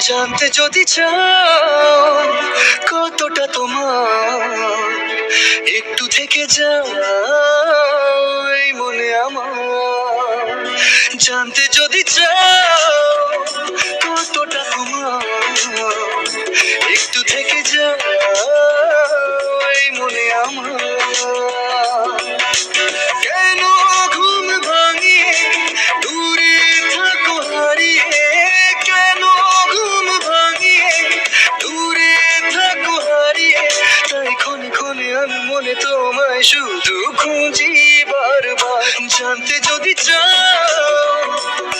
জানতে যদি চাও কতটা তোমার, একটু থেকে যাও মনে আমার। জানতে যদি চাও কতটা তোমার, একটু থেকে যাও মনে আমার। শুধু খুঁজি বারবার। জানতে যদি চাও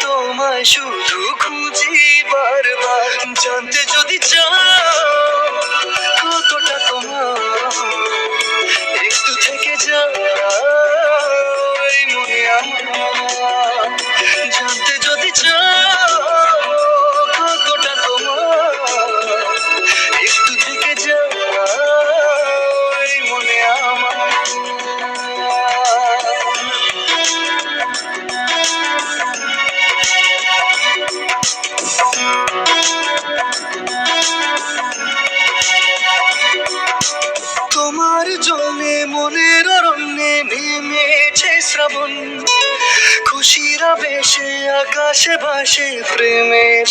তোমায় শুধু খুঁজি বারবার। জানতে যদি চাও তোমার জন্যে মনের অরণ্যে নেমেছে শ্রাবণ। খুশিরা বেশে আকাশে ভাসে প্রেমের